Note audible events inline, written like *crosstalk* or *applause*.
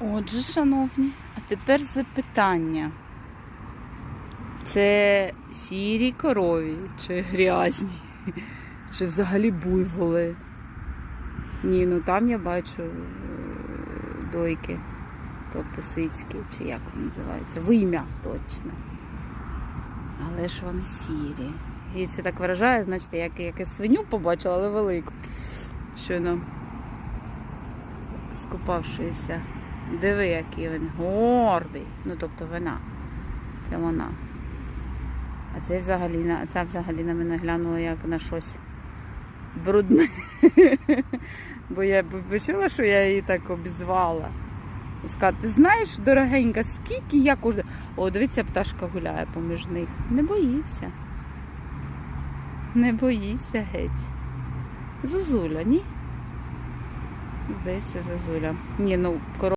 Отже, шановні, а тепер запитання. Це сірі корові чи грязні, чи взагалі буйволи? Ні, ну там я бачу е, дойки, тобто сицькі, чи як вони називаються, вим'я точно. Але ж вони сірі. І це так виражає, значить, як якусь свиню побачила, але велику. Щойно скупавшися. Диви, який він гордий. Ну, тобто вона. Це вона. А це взагалі ця взагалі на мене глянула як на щось брудне. *laughs* Бо я почула, що я її так обізвала. Сказати, ти знаєш, дорогенька, скільки я кожен. О, дивіться, пташка гуляє поміж них. Не боїться. Не боїться геть. Зозуля, ні? Здається, зозуля. Ні, ну корова.